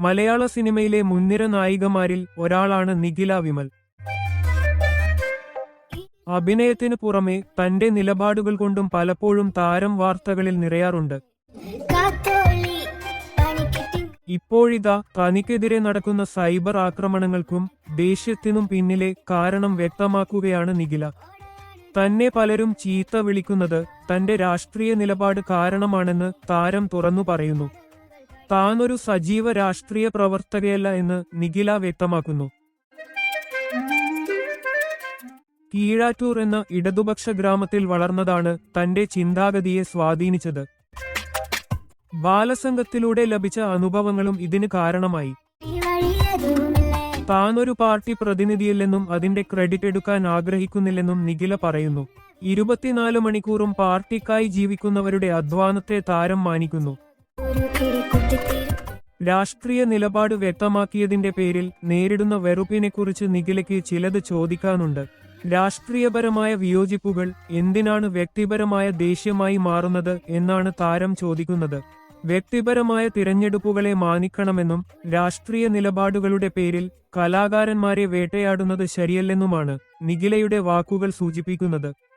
മലയാള സിനിമയിലെ മുൻനിര നായികമാരിൽ ഒരാളാണ് നിഖില വിമൽ. അഭിനയത്തിനു പുറമെ തന്റെ നിലപാടുകൾ കൊണ്ടും പലപ്പോഴും താരം വാർത്തകളിൽ നിറയാറുണ്ട്. ഇപ്പോഴിതാ തനിക്കെതിരെ നടക്കുന്ന സൈബർ ആക്രമണങ്ങൾക്കും ദേഷ്യത്തിനും പിന്നിലെ കാരണം വ്യക്തമാക്കുകയാണ് നിഖില. തന്നെ പലരും ചീത്ത വിളിക്കുന്നത് തന്റെ രാഷ്ട്രീയ നിലപാട് കാരണമാണെന്ന് താരം തുറന്നു പറയുന്നു. താനൊരു സജീവ രാഷ്ട്രീയ പ്രവർത്തകയല്ല എന്ന് നിഖില വ്യക്തമാക്കുന്നു. കീഴാറ്റൂർ എന്ന ഇടതുപക്ഷ ഗ്രാമത്തിൽ വളർന്നതാണ് തന്റെ ചിന്താഗതിയെ സ്വാധീനിച്ചത്. ബാലസംഘത്തിലൂടെ ലഭിച്ച അനുഭവങ്ങളും ഇതിന് കാരണമായി. താനൊരു പാർട്ടി പ്രതിനിധിയില്ലെന്നും അതിന്റെ ക്രെഡിറ്റ് എടുക്കാൻ ആഗ്രഹിക്കുന്നില്ലെന്നും നിഖില പറയുന്നു. ഇരുപത്തിനാല് മണിക്കൂറും പാർട്ടിക്കായി ജീവിക്കുന്നവരുടെ അധ്വാനത്തെ താരം മാനിക്കുന്നു. രാഷ്ട്രീയ നിലപാട് വ്യക്തമാക്കിയതിന്റെ പേരിൽ നേരിടുന്ന വെറുപ്പിനെക്കുറിച്ച് നിഖിലയ്ക്ക് ചിലത് ചോദിക്കാനുണ്ട്. രാഷ്ട്രീയപരമായ വിയോജിപ്പുകൾ എന്തിനാണ് വ്യക്തിപരമായ ദേഷ്യമായി മാറുന്നത് എന്നാണ് താരം ചോദിക്കുന്നത്. വ്യക്തിപരമായ തിരഞ്ഞെടുപ്പുകളെ മാനിക്കണമെന്നും രാഷ്ട്രീയ നിലപാടുകളുടെ പേരിൽ കലാകാരന്മാരെ വേട്ടയാടുന്നത് ശരിയല്ലെന്നുമാണ് നിഖിലയുടെ വാക്കുകൾ സൂചിപ്പിക്കുന്നത്.